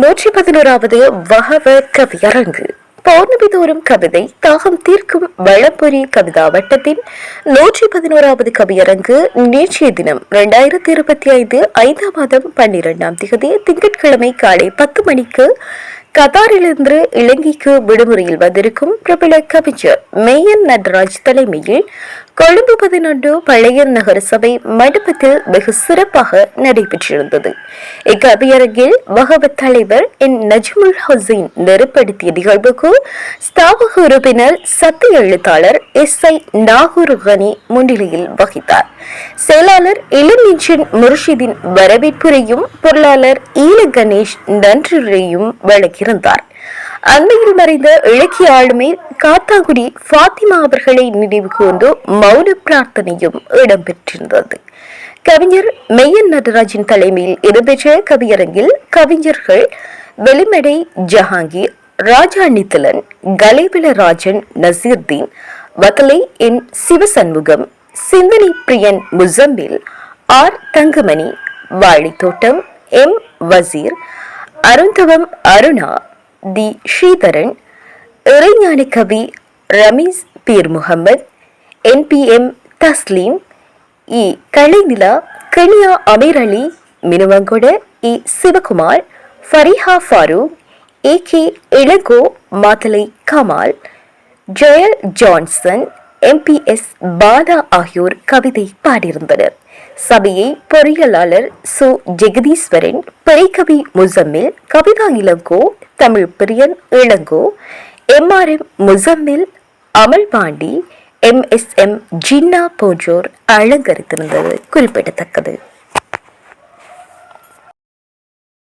நூற்றி பதினோராவது வகவ கவியரங்கு. பௌர்ணமி தோறும் கவிதை தாகம் தீர்க்கும் வளம்பொறி கவிதா வட்டத்தின் நூற்றி பதினோராவது கவியரங்கு நேற்றைய தினம் இரண்டாயிரத்தி இருபத்தி ஐந்து ஐந்தாம் மாதம் பன்னிரெண்டாம் தேதி திங்கட்கிழமை காலை பத்து மணிக்கு கத்தாரிலிருந்து இலங்கைக்கு விடுமுறையில் வந்திருக்கும் பிரபல கவிஞர் மேயன் நடராஜ் தலைமையில் கொழும்பு பதினொன்று பழைய நகர சபை மண்டபத்தில் வெகு சிறப்பாக நடைபெற்றிருந்தது. இக்கவியரங்கில் வகவத் தலைவர் என் நஜ்முல் ஹுசைன் நெருப்படுத்திய நிகழ்வுக்கு ஸ்தாபக உறுப்பினர் சத்திய எழுத்தாளர் எஸ் ஐ நாகூர் கனி முன்னிலையில் வகித்தார். செயலாளர் இளநீச்சன் முர்ஷிதின் வரவேற்புரையும் பொருளாளர் ஈல கணேஷ் நன்றியுரையும் வழங்கியிருந்தார். அண்மையில் மறைந்த இலக்கிய ஆளுமை காத்தாங்குடி ஃபாத்திமா அவர்களை நினைவு கூர்ந்து மௌன பிரார்த்தனையும் இடம்பெற்றிருந்தது. கவிஞர் மெய்யன் நடராஜின் தலைமையில் இடம்பெற்ற கவியரங்கில் கவிஞர்கள் வெளிமடை ஜஹாங்கீர் ராஜா Nithilan கலைவில Rajan நசீர்தீன் Wattala N Sivashanmugam Sinthanai Priyan Musambil R Thangamani Valaithottam M Vaseer Arunthavam Aruna the Sritharan Iraignani Kavi Ramiz Peer Mohamed NPM Tasleem E Kalainila Kaniya Ameer Ali Minuwangoda E Sivakumar Fariha Farook A K Ilango Matale Kamal Jeyal Johnson MPS Bala ஆகியோர் கவிதை பாடியிருந்தனர். சபையை பொறியியலாளர் சு. ஜெகதீஸ்வரன் பிறைக்கவி முசம்மில் கவிதா இளங்கோ தமிழ் பிரியன் இளங்கோ எம்ஆர்எம் முசம்மில் அமல் பாண்டி எம்எஸ்எம் ஜின்னா போன்றோர் அலங்கரித்திருந்தது குறிப்பிடத்தக்கது